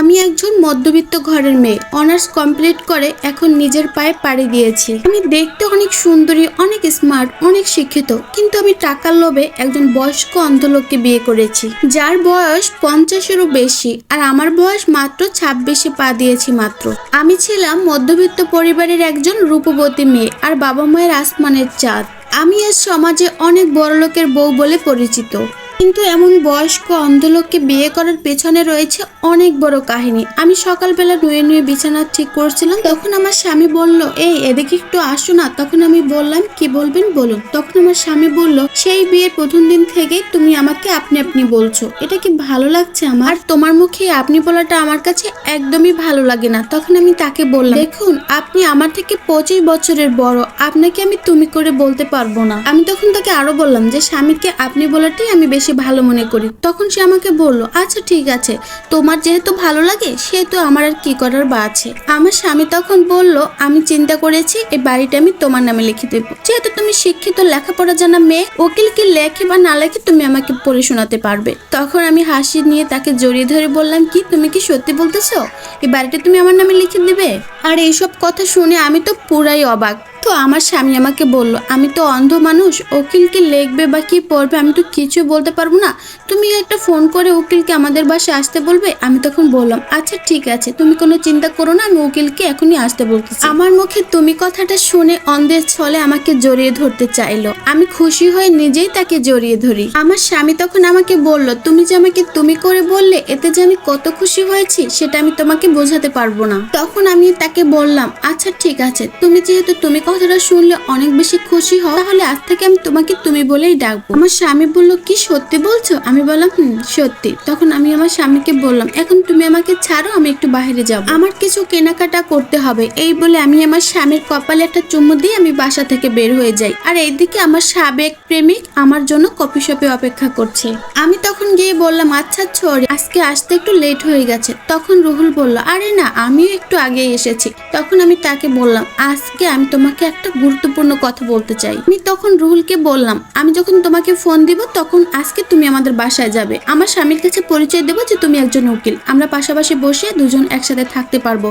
আমি একজন মধ্যবিত্ত ঘরের মেয়ে। অনার্স কমপ্লিট করে এখন নিজের পায়ে পাড়ি দিয়েছি। আমি দেখতে অনেক সুন্দরী, অনেক স্মার্ট, অনেক শিক্ষিত। কিন্তু আমি টাকার লোভে একজন বয়স্ক অন্ধলোককে বিয়ে করেছি, যার বয়স পঞ্চাশেরও বেশি আর আমার বয়স মাত্র ছাব্বিশে পা দিয়েছি মাত্র। আমি ছিলাম মধ্যবিত্ত পরিবারের একজন রূপবতী মেয়ে আর বাবা মায়ের আসমানের চাঁদ। আমি এর সমাজে অনেক বড় লোকের বউ বলে পরিচিত। কিন্তু এমন বয়স্ক অন্ধলোককে বিয়ে করার পেছনে রয়েছে অনেক বড় কাহিনী। আমি সকালবেলা নুয়ে নুয়ে বিছানা ঠিক করছিলাম, তখন আমার স্বামী বলল, এই, এদিকে একটু আসো না। তখন আমি বললাম, কি বলবেন বলুন। তখন আমার স্বামী বলল, সেই বিয়ের প্রথম দিন থেকে তুমি আমাকে আপনি আপনি বলছো। এটা কি ভালো লাগছে আমার? তোমার মুখে আপনি বলাটা আমার কাছে একদমই ভালো লাগে না। তখন আমি তাকে বললাম, দেখুন, আপনি আমার থেকে পঁচিশ বছরের বড়। আপনাকে আমি তুমি করে বলতে পারব না। আমি তখন তাকে আরও বললাম যে, স্বামীকে আপনি বলাটাই আমি বেশি ভালো মনে করি। তখন সে আমাকে বলল আচ্ছা ঠিক আছে। তোমার যেহেতু ভালো লাগে, সেহেতু আমার আর কি করার বা আছে? আমার স্বামী তখন বলল, আমি চিন্তা করেছি এই বাড়িটা আমি তোমার নামে লিখে দেবো। যেহেতু তুমি শিক্ষিত, লেখাপড়া জানা মেয়ে, উকিল কি লেখে বা না লেখে তুমি আমাকে পড়ে শোনাতে পারবে? তখন আমি হাসি নিয়ে তাকে জড়িয়ে ধরে বললাম, কি, তুমি কি সত্যি বলতেছো? এই বাড়িটা তুমি আমার নামে লিখে দিবে? আর এইসব কথা শুনে আমি তো পুরাই অবাক। তো আমার স্বামী আমাকে বলল, আমি তো অন্ধ মানুষ উকিলকে লিখবে বা কি পড়বে আমি তো কিছু বলতে পারব না। তুমি একটা ফোন করে উকিলকে আমাদের বাসায় আসতে বলবে? আমি তখন বললাম আচ্ছা ঠিক আছে, তুমি কোনো চিন্তা করো না, আমি উকিলকে এখনই আসতে বলতেছি। আমার মুখে তুমি কথাটা শুনে অন্ধের ছলে আমাকে জড়িয়ে ধরতে চাইলো। আমি খুশি হয়ে নিজেই তাকে জড়িয়ে ধরি। আমার স্বামী তখন আমাকে বলল, তুমি যে আমাকে তুমি করে বললে, এতে যে আমি কত খুশি হয়েছি, সেটা আমি তোমাকে বোঝাতে পারব না। তখন আমি তাকে বললাম আচ্ছা ঠিক আছে, তুমি যেহেতু তুমি কথাটা শুনলে অনেক বেশি খুশি হও। তাহলে আজ থেকে আমি তোমাকে তুমি বলেই ডাকবো। আমার স্বামী বলল, কি সত্যি বলছো? আমি বললাম, হুম, সত্যি। তখন আমি আমার স্বামীকে বললাম, এখন তুমি আমাকে ছাড়ো, আমি একটু বাইরে যাব। আমার কিছু কেনাকাটা করতে হবে। এই বলে আমি আমার স্বামীর কপালে একটা চুমু দিয়ে আমি বাসা থেকে বের হয়ে যাই। আর এইদিকে আমার সাবেক প্রেমিক আমার জন্য কফি শপে অপেক্ষা করছে। আমি তখন গিয়ে বললাম আচ্ছা সরি আজকে আসতে একটু লেট হয়ে গেছে। তখন রুহুল বলল, আরে না, আমিও একটু আগে এসেছি। তখন আমি তাকে বললাম, আজকে আমি তোমাকে একটা গুরুত্বপূর্ণ কথা বলতে চাই। আমি তখন রুহুলকে বললাম, আমি যখন তোমাকে ফোন দিব, তখন আজকে তুমি আমাদের বাসায় যাবে। আমার স্বামীর কাছে পরিচয় দেবো যে তুমি একজন উকিল। আমরা পাশাপাশি বসে দুজন একসাথে থাকতে পারব।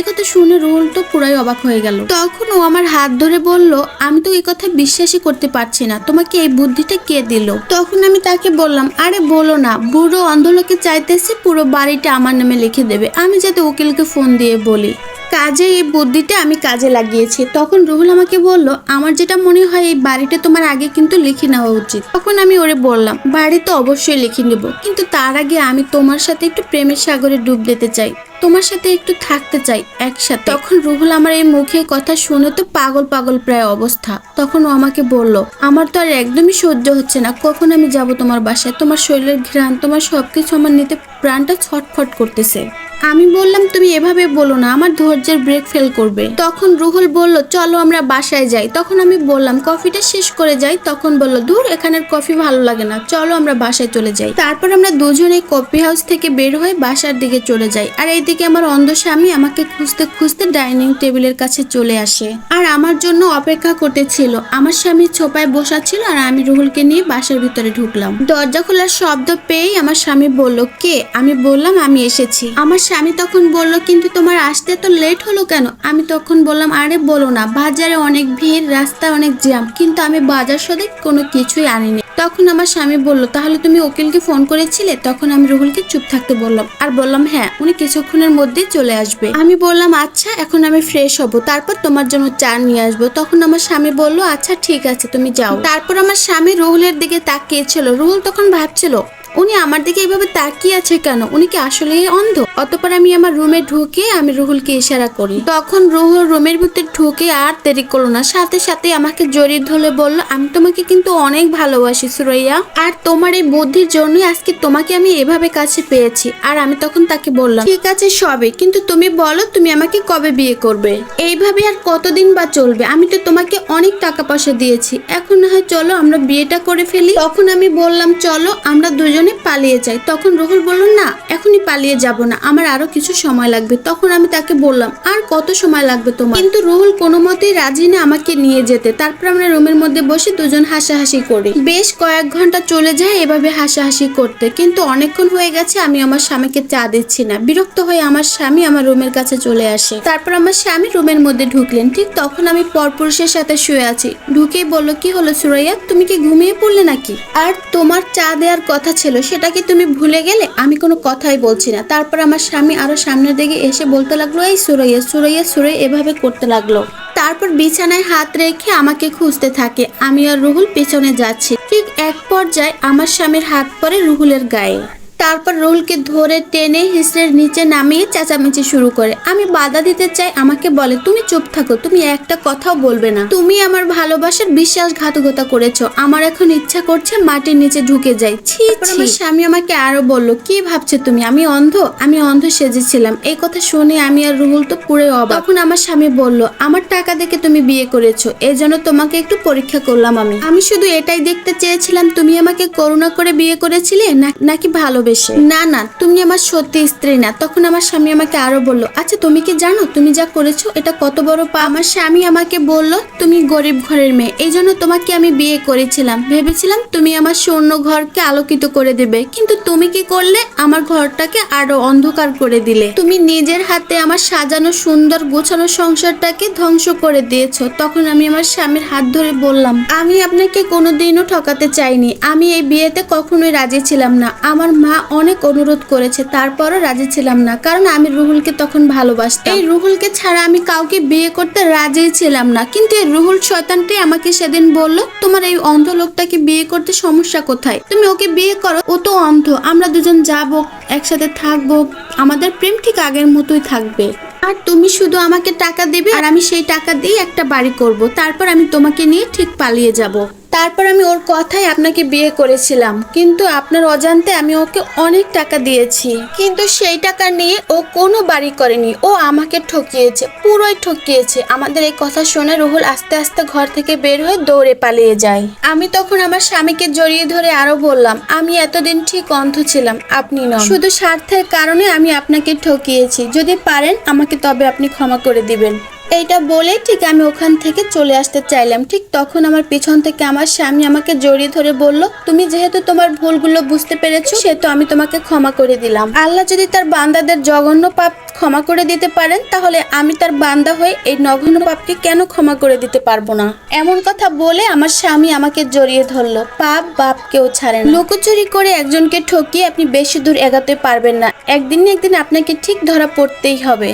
একথা শুনে রুহুল তো পুরাই অবাক হয়ে গেল। তখন ও আমার হাত ধরে বলল, আমি তো এই কথা বিশ্বাসই করতে পারছি না। তোমাকে এই বুদ্ধিটা কে দিল? তখন আমি তাকে বললাম, আরে বলো না, বুড়ো অন্ধলোকে চাইতেছে পুরো বাড়িটা আমার নামে লিখে দেবে। আমি যাতে উকিলকে ফোন দিয়ে বলি। কাজে এই বুদ্ধিটা আমি কাজে লাগিয়েছি। তখন রুহুল আমাকে বলল, আমার যেটা মনে হয় এই বাড়িটা তোমার আগে কিন্তু লিখে নেওয়া উচিত। তখন আমি ওরে বললাম, বাড়ি তো অবশ্যই লিখে নেব, কিন্তু তার আগে আমি তোমার সাথে একটু প্রেমের সাগরে ডুব দিতে চাই, তোমার সাথে একটু থাকতে চাই একসাথে। তখন রুহুল আমার এই মুখে কথা শুনে তো পাগল পাগল প্রায় অবস্থা। তখন ও আমাকে বলল, আমার তো আর একদমই সহ্য হচ্ছে না, কখন আমি যাব তোমার বাসায়? তোমার শরীরের ঘ্রাণ, তোমার সবকিছু আমার নিতে প্রাণটা ছটফট করতেছে। আমি বললাম, তুমি এভাবে বলো না, আমার ধৈর্যের ব্রেক ফেল করবে। তখন রুহুল বলল, চলো, আমরা বাসায় যাই। তখন আমি বললাম, কফিটা শেষ করে যাই। তখন বলল দূর এখানের কফি ভালো লাগে না, চলো, আমরা বাসায় চলে যাই। তারপর আমরা দুজনে কফি হাউস থেকে বের হয়ে বাসার দিকে চলে যাই। আর এইদিকে আমার অন্ধ স্বামী আমাকে খুঁজতে খুঁজতে ডাইনিং টেবিলের কাছে চলে আসে। আর আমার জন্য অপেক্ষা করতেছিল। আমার স্বামী ছোপায় বসা ছিল আর আমি রুহুলকে নিয়ে বাসার ভিতরে ঢুকলাম। দরজা খোলার শব্দ পেয়েই আমার স্বামী বলল, কে? আমি বললাম, আমি এসেছি। আমার স্বামী তখন বলল, কিন্তু তোমার আসতে তো লেট হলো কেন? আমি তখন বললাম, আরে বলো না, বাজারে অনেক ভিড়, রাস্তায় অনেক জ্যাম, কিন্তু আমি বাজার সদে কোনো কিছুই আনিনি। তখন আমার স্বামী বলল, তাহলে তুমি উকিলকে ফোন করেছিলে? তখন আমি রুহুলকে চুপ থাকতে বললাম, আর বললাম হ্যাঁ উনি কিছুক্ষণের মধ্যেই চলে আসবে। আমি বললাম আচ্ছা এখন আমি ফ্রেশ হব, তারপর তোমার জন্য চা নিয়ে আসব। তখন আমার স্বামী বলল আচ্ছা ঠিক আছে, তুমি যাও। তারপর আমার স্বামী রুহুলের দিকে তাকিয়েছিল। রুহুল তখন ভাবছিল, উনি আমার দিকে এইভাবে তাকিয়ে আছে কেন? উনি কি আসলে অন্ধ? অতপর আমি আমার রুমে ঢুকে আমি রুহুলকে ইশারা করি। তখন রুহুল রুমের ভিতরে ঢুকে আর দেরি করল না। সাথে সাথে আমাকে জড়িয়ে ধরে বলল, আমি তোমাকে কিন্তু অনেক ভালোবাসি সুরাইয়া। আর তোমার এই বুদ্ধির জন্যই আজকে তোমাকে আমি এভাবে কাছে পেয়েছি। আর আমি তখন তাকে বললাম, ঠিক আছে, সবে। কিন্তু তুমি বলো, তুমি আমাকে কবে বিয়ে করবে? এইভাবে আর কতদিন বা চলবে? আমি তো তোমাকে অনেক টাকা পয়সা দিয়েছি। এখন না হয় চলো, আমরা বিয়েটা করে ফেলি। তখন আমি বললাম, চলো, আমরা দুজনে পালিয়ে যাই। তখন রুহুল বলল, না, এখনই পালিয়ে যাব না। আমার আরও কিছু সময় লাগবে। তখন আমি তাকে বললাম, আর কত সময় লাগবে তোমার? কিন্তু রুহুল কোনো মতেই রাজি না আমাকে নিয়ে যেতে। তারপর আমরা রুমের মধ্যে বসে দুজন হাসাহাসি করি। বেশ কয়েক ঘণ্টা চলে যায় এভাবে হাসাহাসি করতে। কিন্তু অনেকক্ষণ হয়ে গেছে, আমি আমার স্বামীকে চা দিচ্ছি না। বিরক্ত হয়ে আমার স্বামী আমার রুমের কাছে চলে আসে। তারপর আমার স্বামী রুমের মধ্যে ঢুকলেন। ঠিক তখন আমি পরপুরুষের সাথে শুয়ে আছি। ঢুকেই বলল, কি হলো সুরাইয়া? তুমি কি ঘুমিয়ে পড়লে নাকি? আর তোমার চা দেওয়ার কথা ছিল, সেটা কি তুমি ভুলে গেলে? আমি কোনো কথাই বলছি না। তারপর আমার স্বামী আরও সামনের দিকে এসে বলতে লাগল, এই সুরাইয়া সুরাইয়া সুরাই এভাবে করতে লাগল। তারপর বিছানায় হাত রেখে আমাকে খুঁজতে থাকে। আমি আর রুহুল পেছনে যাচ্ছি। ঠিক এক পর্যায়ে আমার স্বামীর হাত পরে রুহুলের গায়ে। তারপর রুলকে ধরে টেনে হিসড়ের নিচে নামিয়ে চেঁচামেচি শুরু করে। আমি বাধা দিতে চাই, আমাকে বলে, তুমি চুপ থাকো, তুমি একটা কথাও বলবে না। তুমি আমার ভালোবাসার বিশ্বাসঘাতকতা করেছ। আমার এখন ইচ্ছা করছে মাটির নিচে ঢুকে যাই। ছি ছি। স্বামী আমাকে আরও বলল, কি ভাবছ তুমি? আমি অন্ধ? আমি অন্ধ সেজেছিলাম। এই কথা শুনে আমি আর রুহুল তো পুরো অবাক। তখন আমার স্বামী বলল, আমার টাকা দেখে তুমি বিয়ে করেছ। এই জন্য তোমাকে একটু পরীক্ষা করলাম আমি। আমি শুধু এটাই দেখতে চেয়েছিলাম, তুমি আমাকে করুণা করে বিয়ে করেছিলে? নাকি ভালোবেসে না না, তুমি আমার সত্যি স্ত্রী না। তখন আমার স্বামী আমাকে আরও বলল আচ্ছা তুমি কি জানো তুমি যা করেছ এটা কত বড় পা আমার স্বামী আমাকে বলল, তুমি গরিব ঘরের মেয়ে এই জন্য তোমাকে আমি বিয়ে করেছিলাম। ভেবেছিলাম তুমি আমার স্বর্ণ ঘরকে আলোকিত করে দেবে, কিন্তু তুমি কি করলে? আমার ঘরটাকে আরও অন্ধকার করে দিলে। তুমি নিজের হাতে আমার সাজানো সুন্দর গোছানো সংসারটাকে ধ্বংস করে দিয়েছ। তখন আমি আমার স্বামীর হাত ধরে বললাম, আমি আপনাকে কোনোদিনও ঠকাতে চাইনি। আমি এই বিয়েতে কখনোই রাজি ছিলাম না। আমার মা অনেক অনুরোধ করেছে, তারপরও রাজি ছিলাম না। কারণ আমি রুহুলকে তখন ভালোবাসতাম। এই রুহুলকে ছাড়া আমি কাউকে বিয়ে করতে রাজি ছিলাম না। কিন্তু এই রুহুল শয়তানটি আমাকে সেদিন বলল, তোমার এই অন্ধ লোকটাকে বিয়ে করতে সমস্যা কোথায়? তুমি ওকে বিয়ে করো, ও তো অন্ধ। আমরা দুজন যাব, একসাথে থাকব। আমাদের প্রেম ঠিক আগের মতোই থাকবে। আর তুমি শুধু আমাকে টাকা দিবে, আর আমি সেই টাকা দিয়ে একটা বাড়ি করব। তারপর আমি তোমাকে নিয়ে ঠিক পালিয়ে যাব। তারপর আমি ওর কথাই আপনাকে বিয়ে করেছিলাম। কিন্তু আপনার অজান্তে আমি ওকে অনেক টাকা দিয়েছি। কিন্তু সেই টাকা নিয়ে ও কোনো বাড়ি করেনি। ও আমাকে ঠকিয়েছে, পুরোই ঠকিয়েছে। আমাদের এই কথা শুনে রুহুল আস্তে আস্তে ঘর থেকে বের হয়ে দৌড়ে পালিয়ে যায়। আমি তখন আমার স্বামীকে জড়িয়ে ধরে আরও বললাম, আমি এতদিন ঠিক অন্ধ ছিলাম, আপনি নন। শুধু স্বার্থের কারণে আমি আপনাকে ঠকিয়েছি। যদি পারেন আমাকে তবে আপনি ক্ষমা করে দিবেন। এইটা বলে ঠিক আমি ওখান থেকে চলে আসতে চাইলাম। ঠিক তখন আমার পিছন থেকে আমার স্বামী আমাকে জড়িয়ে ধরে বলল, তুমি যেহেতু তোমার ভুলগুলো বুঝতে পেরেছ সেহেতু আমি তোমাকে ক্ষমা করে দিলাম। আল্লাহ যদি তার বান্দাদের জঘন্য পাপ ক্ষমা করে দিতে পারেন, তাহলে আমি তার বান্দা হয়ে এই নগণ্য পাপকে কেন ক্ষমা করে দিতে পারব না? এমন কথা বলে আমার স্বামী আমাকে জড়িয়ে ধরলো। পাপ বাপ কেউ ছাড়ে না। লুকোচুরি করে একজনকে ঠকিয়ে আপনি বেশি দূর এগাতে পারবেন না। একদিন একদিন আপনাকে ঠিক ধরা পড়তেই হবে।